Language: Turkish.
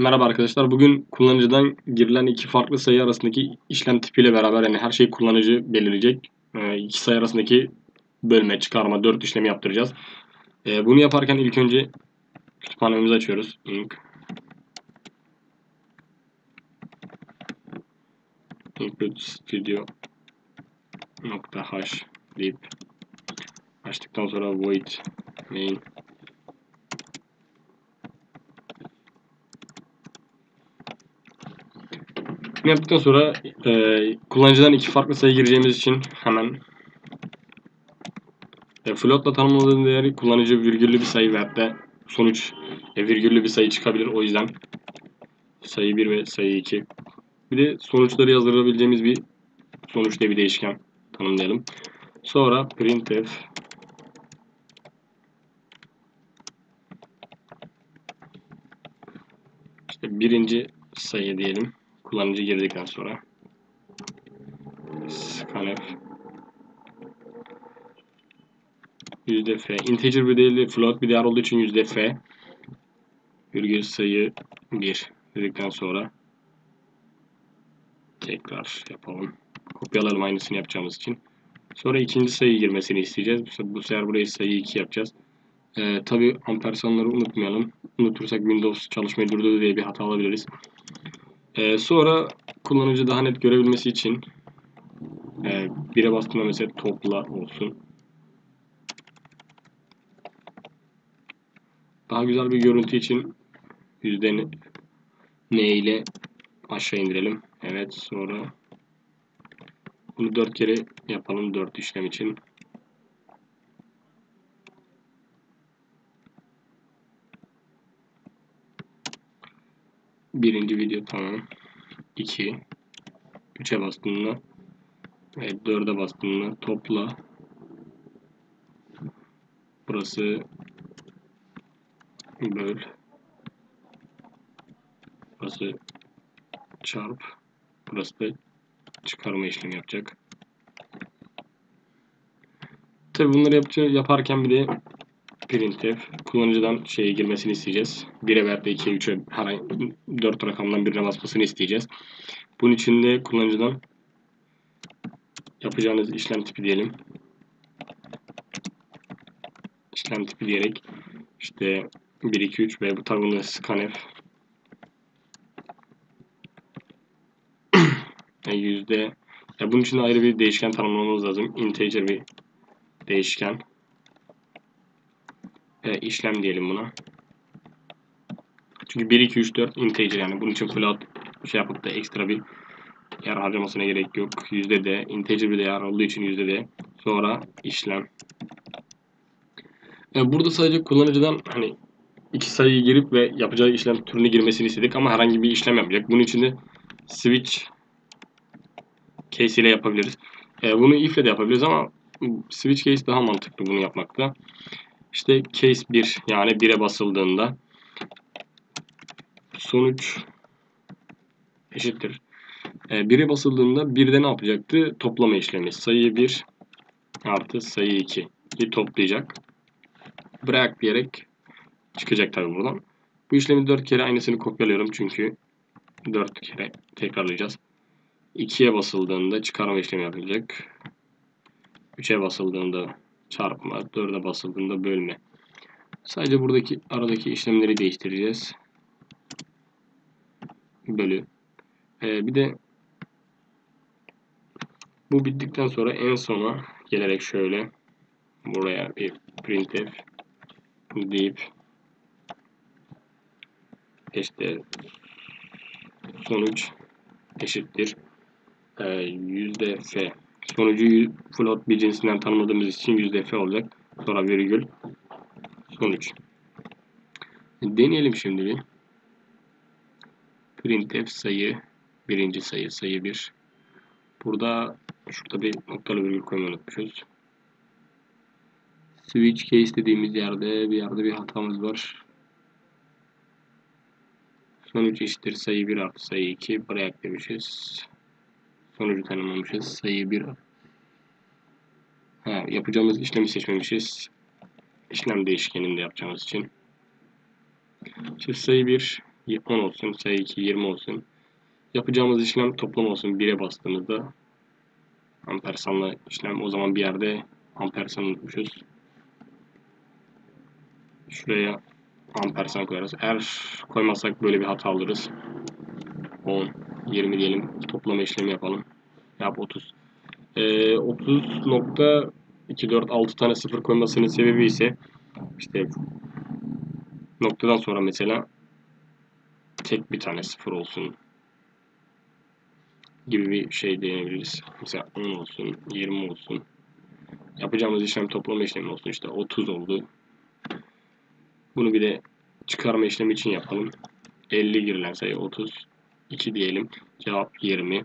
Merhaba arkadaşlar. Bugün kullanıcıdan girilen iki farklı sayı arasındaki işlem tipiyle beraber yani her şeyi kullanıcı belirleyecek. Ee, iki sayı arasındaki bölme, çıkarma, dört işlemi yaptıracağız. Ee, bunu yaparken ilk önce kütüphanemizi açıyoruz. Inc. include studio hash deyip açtıktan sonra void main Bunu yaptıktan sonra e, kullanıcıdan iki farklı sayı gireceğimiz için hemen e, floatla tanımladığım değeri kullanıcı virgüllü bir sayı veyahut da sonuç e, virgüllü bir sayı çıkabilir. O yüzden sayı 1 ve sayı 2. Bir de sonuçları yazdırabileceğimiz bir sonuç diye bir değişken tanımlayalım. Sonra printf işte birinci sayı diyelim kullanıcı girdikten sonra. Scanf. Yüzde f. İnteger bir değil de float bir değer olduğu için yüzde f. Virgül sayı 1 dedikten sonra tekrar yapalım. Kopyalayalım aynısını yapacağımız için. Sonra ikinci sayı girmesini isteyeceğiz. Bu sefer burayı sayı 2 yapacağız. Ee, tabi ampersandları unutmayalım. Unutursak Windows çalışmayı durdurdu diye bir hata alabiliriz ee, sonra kullanıcı daha net görebilmesi için e, bire bastığında mesela topla olsun. Daha güzel bir görüntü için yüzde ne, ne ile aşağı indirelim. Evet sonra bunu dört kere yapalım dört işlem için. Birinci video tamam. 2 3'e bastığında evet 4'e bastığında topla. Burası. Böl. Burası çarp. Burası da çıkarma işlemi yapacak. Tabi bunları yapacak, yaparken bir de printf kullanıcıdan şeye girmesini isteyeceğiz. 1'e veya 2'ye 3'e herhangi 4 rakamdan birine basmasını isteyeceğiz. Bunun için de kullanıcıdan yapacağınız işlem tipi diyelim. İşlem tipi diyerek işte 1, 2, 3 ve bu tabanı scanf yüzde ya bunun için ayrı bir değişken tanımlamamız lazım. Integer bir değişken e, işlem diyelim buna. Çünkü 1, 2, 3, 4 integer yani. Bunun için float şey yapıp da ekstra bir yer harcamasına gerek yok. Yüzde de integer bir değer olduğu için yüzde de. Sonra işlem. E, burada sadece kullanıcıdan hani iki sayıyı girip ve yapacağı işlem türünü girmesini istedik ama herhangi bir işlem yapacak. Bunun için de switch case ile yapabiliriz. E, bunu if ile de yapabiliriz ama switch case daha mantıklı bunu yapmakta. İşte case 1 yani 1'e basıldığında sonuç eşittir. E, 1'e basıldığında 1'de ne yapacaktı? Toplama işlemi. Sayı 1 artı sayı 2 toplayacak. Bırak diyerek çıkacak tabi buradan. Bu işlemi 4 kere aynısını kopyalıyorum çünkü 4 kere tekrarlayacağız. 2'ye basıldığında çıkarma işlemi yapılacak. 3'e basıldığında çarpma, 4'e basıldığında bölme. Sadece buradaki aradaki işlemleri değiştireceğiz. Bölü. Ee, bir de bu bittikten sonra en sona gelerek şöyle buraya bir printf deyip işte sonuç eşittir e, yüzde f Sonucu float bir cinsinden tanımladığımız için f olacak. Sonra virgül sonuç. Deneyelim şimdi bir. Printf sayı birinci sayı sayı 1. Burada şurada bir noktalı virgül koymayı unutmuşuz. Switch case dediğimiz yerde bir yerde bir hatamız var. Sonuç eşittir sayı 1 artı sayı 2. Buraya eklemişiz sonucu tanımlamışız. Sayı 1 ha, yapacağımız işlemi seçmemişiz. İşlem değişkeninde yapacağımız için. Çift sayı 1 10 olsun. Sayı 2 20 olsun. Yapacağımız işlem toplam olsun. 1'e bastığımızda ampersanla işlem o zaman bir yerde ampersan unutmuşuz. Şuraya ampersan koyarız. Eğer koymazsak böyle bir hata alırız. 10, 20 diyelim. Toplama işlemi yapalım. Yap 30. Ee, 30.246 tane sıfır koymasının sebebi ise işte noktadan sonra mesela tek bir tane sıfır olsun gibi bir şey diyebiliriz. Mesela 10 olsun, 20 olsun. Yapacağımız işlem toplama işlemi olsun. İşte 30 oldu. Bunu bir de çıkarma işlemi için yapalım. 50 girilen sayı 30. 2 diyelim. Cevap 20.